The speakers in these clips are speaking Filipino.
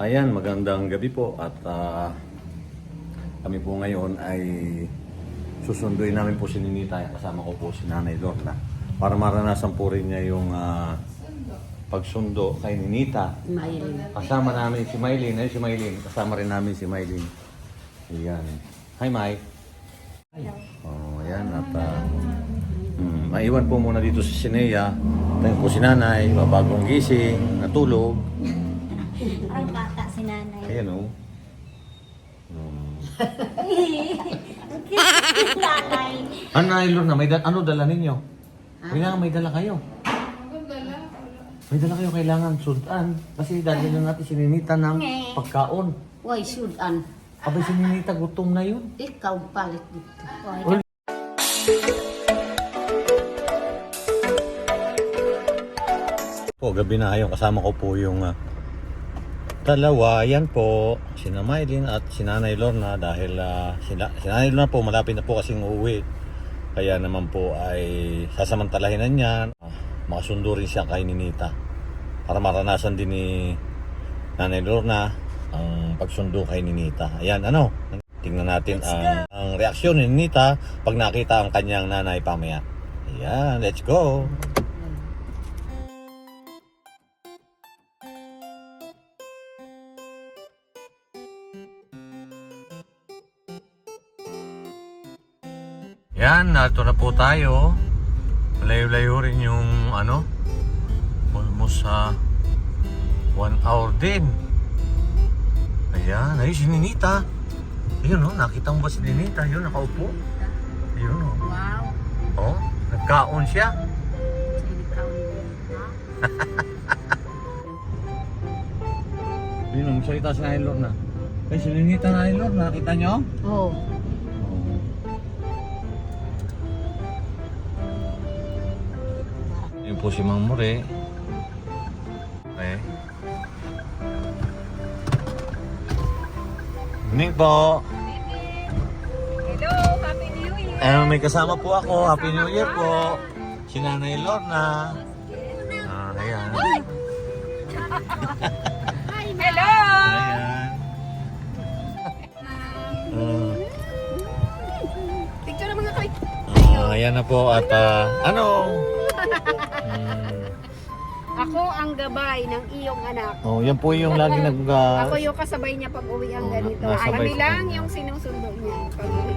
Ayan, magandang gabi po at ah, kami po ngayon ay susunduin namin po si Ninita kasama ko po si Nanay Lorna para maranasan po rin niya yung ah, pagsundo kay Ninita. Maylin. Kasama namin si Maylin. Ay, si Maylin. Kasama rin namin si Maylin. Ayan. Hi, Mai. Oh, ayan. At ah, mm, maiwan po muna dito si Sinea. Tayo po si Nanay. Babagong gising. Natulog. Ang bata si nanay. Ayan o. Hmm. nanay. Ano na na? May da- ano dala ninyo? Kailangan may dala kayo. May dala kayo kailangan sundan. Kasi dali na natin si Ninita ng pagkaon. Uy, sudan. Abay si Ninita gutom na yun. Ikaw palit dito. Ul- Po, gabi na kayo. Kasama ko po yung ah, dalawa. Yan po, si Maylin at si Nanay Lorna dahil uh, si, Na- si Nanay Lorna po malapit na po kasing uuwi. Kaya naman po ay sasamantalahin na niya. Ah, makasundo rin siya kay Ninita para maranasan din ni Nanay Lorna ang pagsundo kay Ninita. Ayan, ano? Tingnan natin ang, ang reaksyon ni Ninita pag nakita ang kanyang nanay pamaya. Ayan, let's go! Yan, nato na po tayo. Layo-layo rin yung ano, almost sa one hour din. Ayan, ayun si Ninita. Ayun oh, nakita mo ba si Ninita? Yun, nakaupo. Ayun oh. Wow. Oh, nagkaon siya. Ikaw Yun, ang salita si Nailor na. Ay, si Ninita Nailor, nakita nyo? Oh. Po si Mang Mure. Okay. Evening po. Hello, Happy New Year. Eh, may kasama po ako. Happy New Year po. Si Nanay Lorna. Ah, ayan. Hello. Ayan. Ah, Picture na mga kay. ah, ayan na po at ah, ano? Hmm. Ako ang gabay ng iyong anak. Oh, yan po yung lagi nag ah, Ako yung kasabay niya pag uwi ang Oo, ganito. nasabay Kami sa lang yung sinusundo niya pag uwi.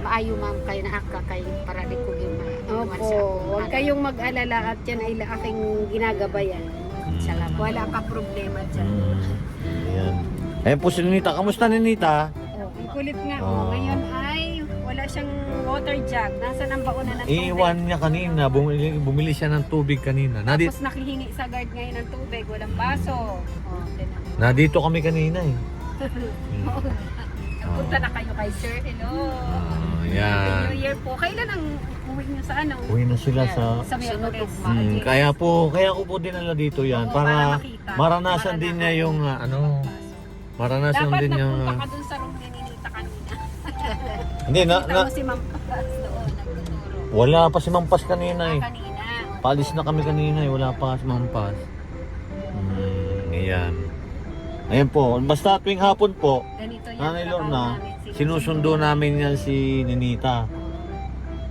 Maayo ma'am kayo na aka kayo para di ko yung Opo, huwag kayong mag-alala at yan ay aking ginagabayan. Salamat. Wala ka problema dyan. Hmm. Ayan. Ayan po si Ninita. Kamusta Ninita? Oh, ang kulit nga. Oh. Ngayon ay wala siyang water jug. Nasaan ang baon na ng tubig? Iiwan niya kanina. Bumili, bumili siya ng tubig kanina. Nadi, Tapos nakihingi sa guard ngayon ng tubig. Walang baso. Oh, tinan mo. nadito kami kanina eh. Punta na kayo kay sir. Hello. Ah, Happy. New Year po. Kailan ang uwi niyo sa ano? Uwi na sila sa... Sa Miyerkules. Hmm, kaya po, kaya ko po dinala dito yan Oo, para para makita. maranasan din niya yung ah, ano, maranasan Dapat din yung... nagpunta ah, ka dun sa room. Hindi, na, Kita na, mo si Ma'am Paz doon nagtuturo. wala pa si Mampas kanina eh. Ah, kanina. Palis na kami kanina eh, wala pa si Mampas. Hmm, ayan. Ayan po, basta tuwing hapon po, Ganito yan. Nanay trabaho Lorna, namin. sinusundo namin yan si Ninita.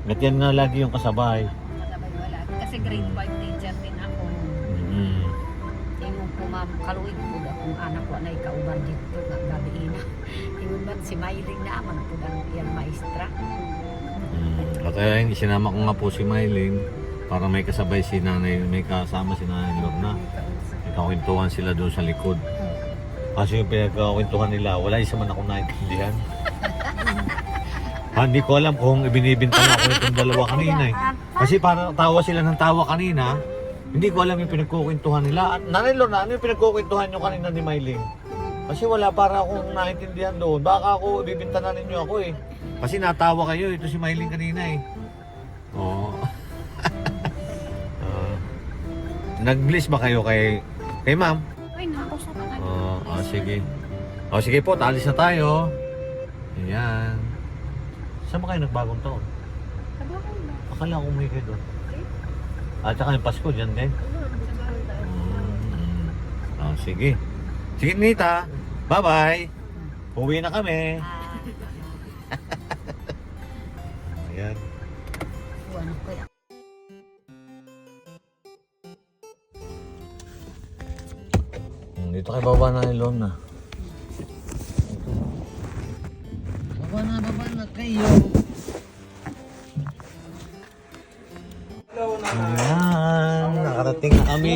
At yan na lagi yung kasabay. Kasabay wala. Kasi grade 5 teacher din ako. Mm. Tingong ko ma'am, kaluig si Mayling na aman po na yan maestra. Mm. At ayun, isinama ko nga po si Mylene para may kasabay si nanay, may kasama si nanay Lorna. May kakwentuhan sila doon sa likod. Kasi yung pinagkakwentuhan nila, wala isa man ako naintindihan. Ah, Hindi ko alam kung ibinibinta na ako itong dalawa kanina eh. Kasi parang tawa sila ng tawa kanina. Hindi ko alam yung pinagkukwentuhan nila. At Nanay Lorna, ano yung pinagkukwentuhan nyo kanina ni Mylene? Kasi wala para akong naintindihan doon. Baka ako, ibibinta na ninyo ako eh. Kasi natawa kayo, ito si Mylene kanina eh. Oo. Ah. Nag-bliss ba kayo kay kay ma'am? Ay, naku, sa mga Oo, oh, sige. O sige po, talis na tayo. Ayan. Saan ba kayo nagbagong taon? Trabaho ba? Akala ko may kayo doon. At saka yung Pasko dyan din. Trabaho ba? Mm. Oh, sige. Sige, Nita. Bye-bye. Uwi na kami. Ayan. ano. Hmm, Dito kay baba na ni Lorna. Baba na, baba na kayo. Ayan, nakarating na kami.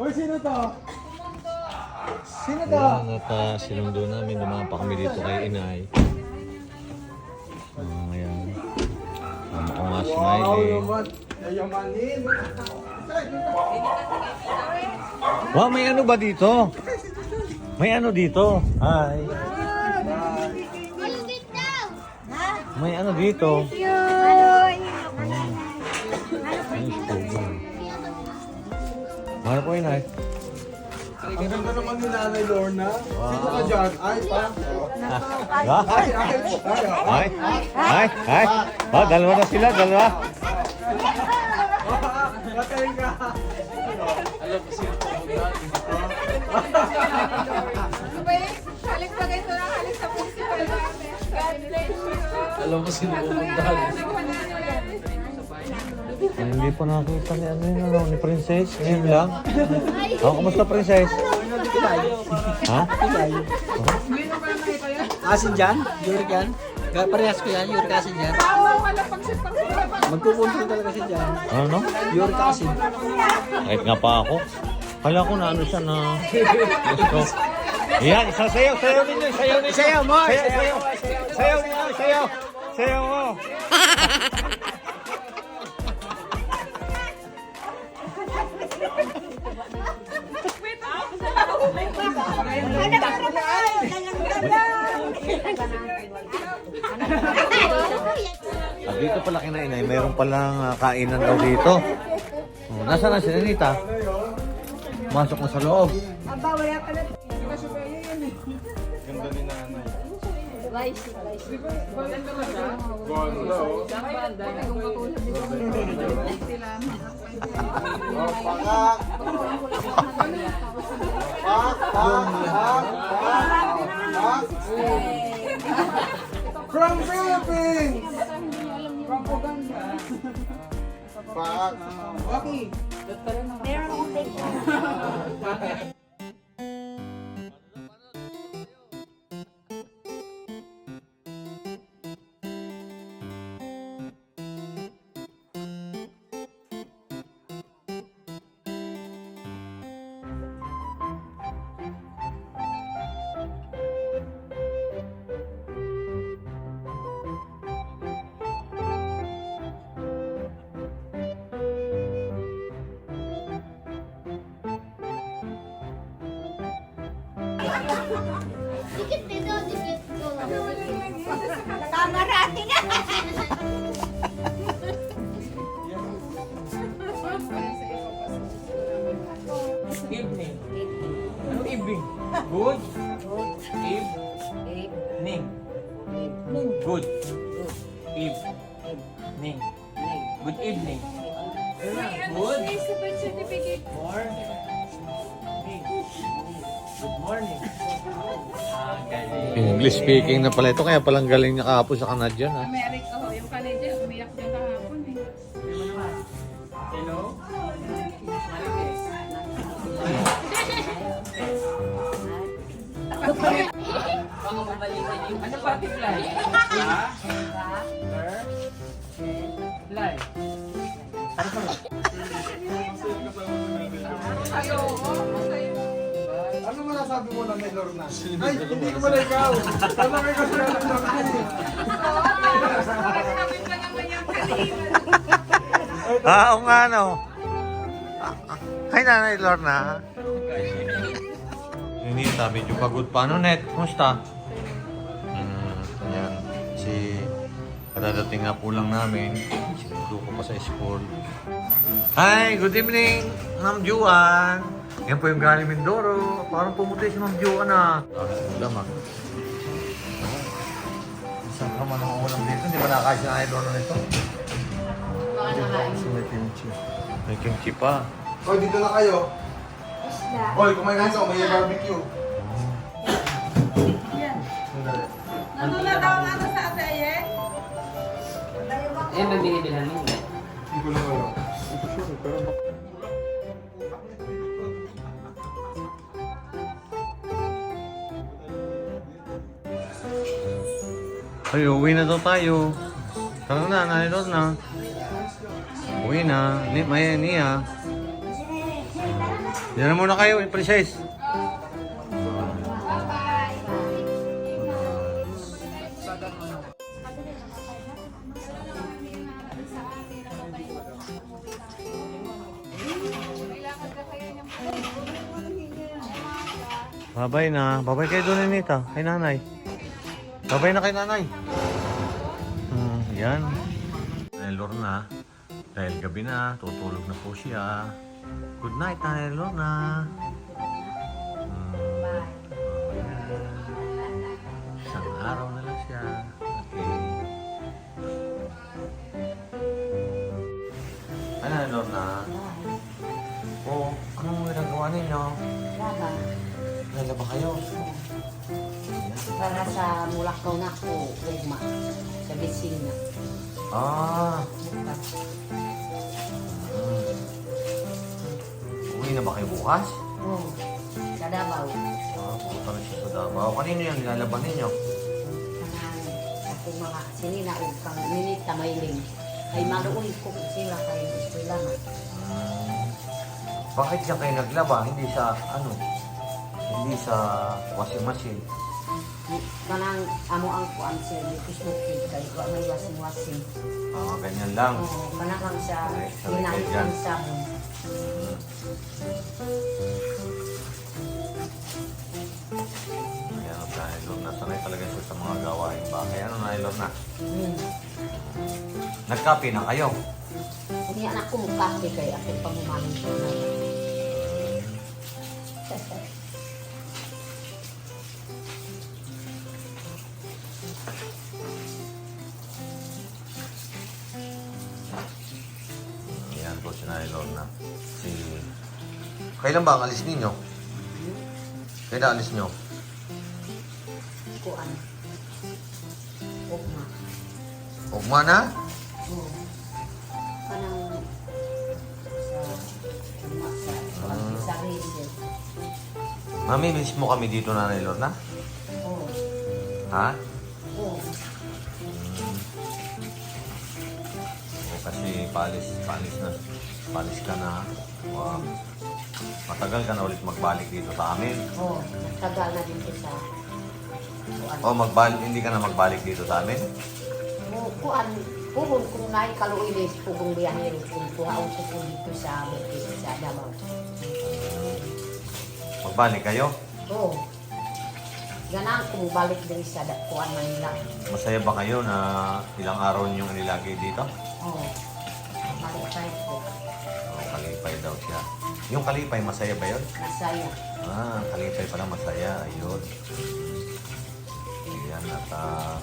Hoy, sino to? Sino to? At uh, sinundo namin, dumaan pa kami dito kay Inay. Ah, ayan. Tama ko nga. Yayamanin. Wow, may ano ba dito? May ano dito? Hi. May ano dito? Ano po inay? Ang ganda naman ni Nanay Lorna. Sino ka dyan? Ay, pa. Ha? Ay, ay, ay. Ay? Ay? Ay? Oh, dalawa na sila, dalawa. Matayin ka. Halik pa kayo na halik sa namin. God bless you. Alam ko sino pupuntahan. Ay, hindi pa nakakita ni ano yun, ano, ni Princess. Ngayon lang. Oh, kumusta Princess? Ha? Asin dyan? Uric yan? Parehas ko yan, uric acid yan. Tawa wala pang sipang sila pa. Magpupunta talaga siya dyan. Ano, no? Uric acid. Kahit nga pa ako. Kala ko na ano siya na... Yan, isa sayaw, sayaw ninyo, sayaw ninyo. Sayaw mo, sayaw. sayaw. Sayaw ninyo, sayaw. Sayaw mo. Ah, dito pala kinainay, mayroon palang ah, kainan daw dito. Oh, nasaan na si Anita? Masok na sa loob. Pakak. Pak, pak, pak, pak, pak. From Philippines. Pak. Okay. Dikit Evening. Ano evening? Good? Evening. Good. Evening. Good evening. Good. Sa birth certificate. Morning. Good morning. Ah. English speaking na pala ito, kaya palang galing niya kahapon sa Canadian ha. America ho. Yung Canadian, umiyak din kahapon eh. Hello? Ano pa fly? Fly. Ano pa? Ayo, masasabi mo na may Lorna? Ay, hindi ko pala ikaw. Tama kayo kasi na lang Sabi pa naman yung kanina. Ah, oo nga no. Hi Nanay Lorna. Ninita, medyo pagod pa. Ano net? Kumusta? Hmm, yan. Si kadadating nga po lang namin. Sinundo ko pa sa school. Hi, good evening, Ma'am Juan. Yan po yung galing Mindoro. Parang pumuti si Ma'am Juan ah. Ah, ulam ah. Saan ka man ang ulam dito? Hindi ba nakakasin ang idol na nito? May kimchi. May kimchi pa. O, dito na kayo. Hoy, kumain ka sa may barbecue. Nanula daw ang ano sa ate Aye? Eh, may binibilhan mo. Hindi ko lang alam. Ay, uwi na daw tayo. Tara na, nanay na. Uwi na. Ni, may niya. Diyan na muna kayo, princess. Babay na. Babay kayo doon, Nita. Kay nanay. Babay na kay nanay. Hmm, yan. Nanay Lorna. Dahil gabi na, tutulog na po siya. Good night, Nanay Lorna. Sa mulakaw na ko, ugma. Sa bisina. Ah, Bukas. uwi na ba kayo bukas? Oh, sa Davao. Ah, pupunta na siya sa Davao. Kanino yung nilalaban ninyo? Kanang ako mga sinina o kang minita mailing. Ay maluoy ko sila kay eskwela na. Hmm. Bakit siya kayo naglaba? Hindi sa, ano, hindi sa washing machine. Kanang amo ang kuan sir, may Facebook feed kay wa may wasing-wasing. Ah, ganyan lang. Oh, kanang sa Okay, sabi hinahit. Ayan, dahil doon nasanay talaga siya sa mga gawain bahay. Ano na, Ilon na? Hmm. Na kayo? Hindi anak ko mukha kay aking pamumanin ko na. Kailan ba ang alis ninyo? Kailan alis nyo? Kuan. Ugma. Ugma na? Oh. Kanang sa sa Ah. sa. Mami, miss mo kami dito na Nailon na? Oh. Ha? Oh. O kasi palis, palis na. Palis ka na. Wow. Matagal ka na ulit magbalik dito sa amin. Oh. Nagtagal na dito sa kuan. O magbalik, hindi ka na magbalik dito sa amin? Oh, kuan. Puhon kung naay kaluilis pugong biyahero kung kuhaon ko po dito sa Bukit sa Davao. Magbalik kayo? Oh. Ganang kung balik din sa da- kuan Manila. Masaya ba kayo na ilang araw niyong nilagay dito? Oh. Balik tayo po. O, kalipay daw siya. Yung kalipay, masaya ba yun? Masaya. Ah, kalipay pala masaya. Ayun. Ayan, at ah...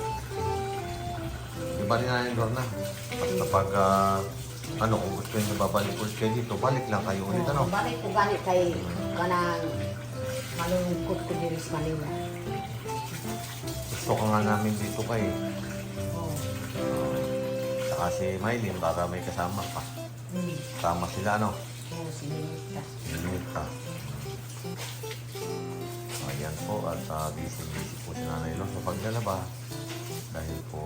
di ba rin natin doon na? Basta pag, ah, ano, kung gusto nyo babalik ulit kayo dito, balik lang kayo ulit, ano? Oh, balik ko ganit kay kanang malungkot ko diri sa Manila. Gusto ka nga namin dito kay. Oh. Saka si Mylene, para may kasama pa. Hmm. Kasama sila, ano? Si Lita. Limita. Ayan po, at uh, busy-busy po si Nanay Lo sa paglalaba. Dahil po,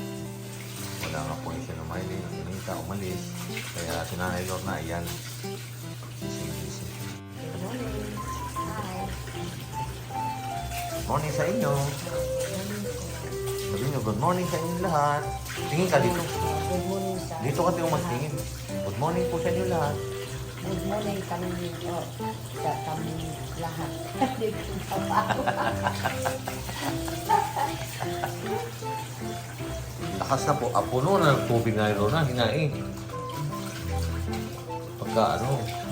mm, wala nga po siya ng Limita, umalis. Kaya si Nanay Lo na, ayan, busy-busy. Good morning. Hi. Morning sa inyo. Sabi nyo, good morning sa inyo lahat. Tingin ka dito. Good morning sa Dito ka tayo magtingin. Good morning po sa inyo lahat. Good morning kami oh, sa kami lahat. Dito sa. Lakas na po. Ah, puno na ng tubig na yun na. Hinain. Pagka ano.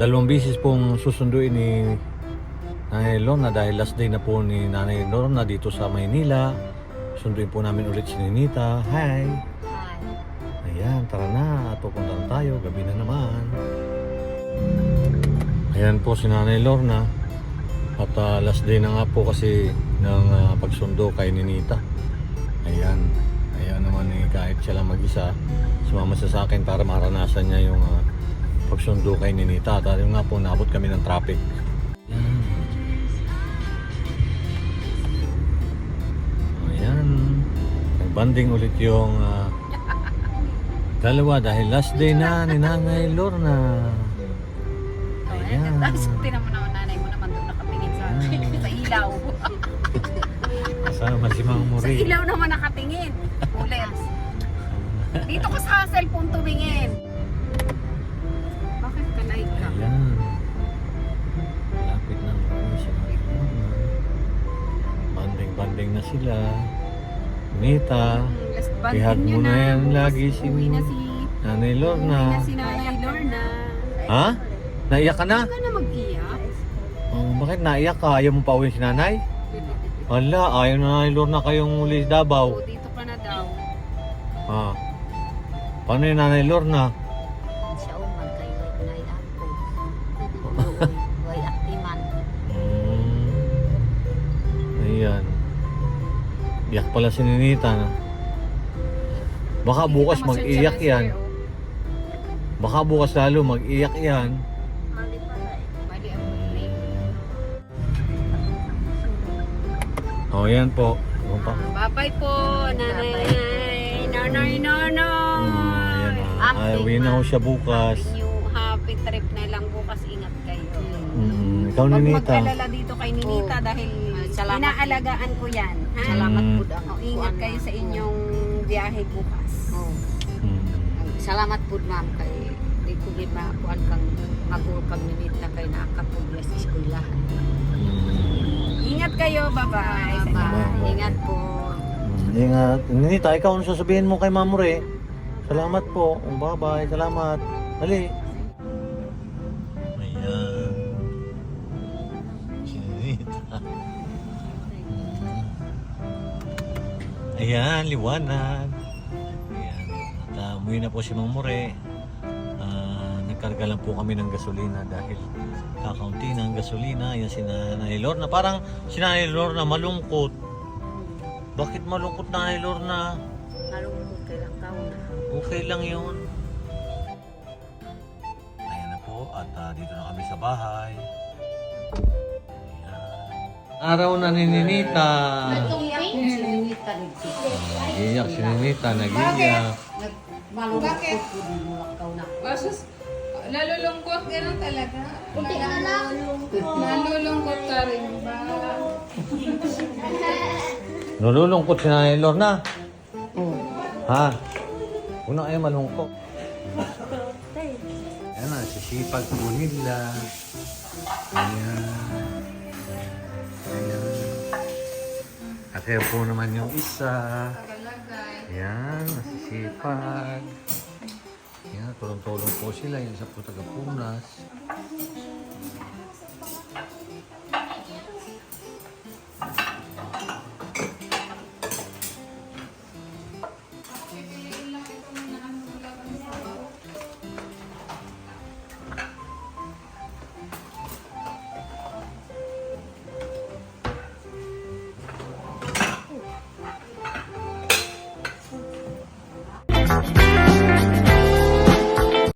Dalawang bisis pong susunduin ni Nanay Lorna dahil last day na po ni Nanay Lorna dito sa Maynila. Sunduin po namin ulit si Ninita. Hi! Ay, Ayan, tara na. At pupunta na tayo. Gabi na naman. Ayan po si Nanay Lorna. At ah, last day na nga po kasi ng ah, pagsundo kay Ninita. Ayan. Ayan naman eh, kahit siya lang mag-isa, sumama siya sa akin para maranasan niya yung ah, pagsundo kay Ninita. Ayun nga po, naabot kami ng traffic. Ayan. Nagbanding ulit yung ah, dalawa dahil last day na ni Nanay Lorna. Ayan. Tapos tinan mo naman nanay mo naman doon nakatingin sa, sa ilaw. Kasama si Mang Sa Muri. ilaw naman nakatingin. Ulit. Dito ka sa cellphone tumingin. Ayan. Lapit na kami sa Banding-banding na sila. Nita, ihag mo na yan lagi si Uwi na si... Nanay Uwi Lorna. na si Nanay Lorna. Ha? Naiyak ka na? Huwag ka na mag-iyak. Oh, bakit naiyak ka? Ayaw mo pa uwi si nanay? Wala, ayaw na Nanay Lorna kayong uli sa Davao. O, dito ka na daw. Ha? Paano yung Nanay Lorna? Iyak pala si Ninita. no? Baka bukas mag-iyak yan. oh. Baka bukas lalo mag-iyak yan. O, oh, yan po. Yung pa. Bye-bye po, nanay. Nanay, nanay. Mm, ayan. ah. Ay, uwi na ho siya bukas. Happy new happy trip na lang bukas. Ingat kayo. Mm, ikaw, Huwag Ninita. mag-alala dito kay Ninita dahil Salamat. inaalagaan ko yan. Ha? Salamat Mm. po ang O, ingat kayo sa inyong biyahe bukas. Oh. Mm. Salamat po ma'am kay di ko gid makuan kang magul kang minit na kay nakapuglas sa eskwelahan. Mm. Ingat kayo. Bye-bye. Bye. Bye. Ingat po. Mm, Ingat. Ninita, ikaw ano sasabihin mo kay Mamure? Salamat po. Oh, Bye-bye. Salamat. Dali. Ayan, liwanag. Ayan. At uh, umuwi na po si Mamure. Ah, nagkarga lang po kami ng gasolina dahil kakaunti na ang gasolina. Ayan si Nanay Lorna. Parang si Nanay Lorna malungkot. Bakit malungkot Nanay Lorna? Nalungkot kay lang taon na. Okay lang yun. Ayan na po at ah, dito na kami sa bahay. Araw na ni Ninita. Dito. Iyak si Ninita, nag-iyak. Malungkot po di mo lakaw na. Basos, nalulungkot, talaga. Nalulungkot ka rin ba? Nalulungkot si Nanay Lorna. Ha? Huwag na kayo malungkot. Ayan na, sisipag po nila. Ayan. Ayan. At ayan po naman yung isa. Ayan, nasisipag. Ayan, tulong-tulong po sila. Yung isa po taga-punas.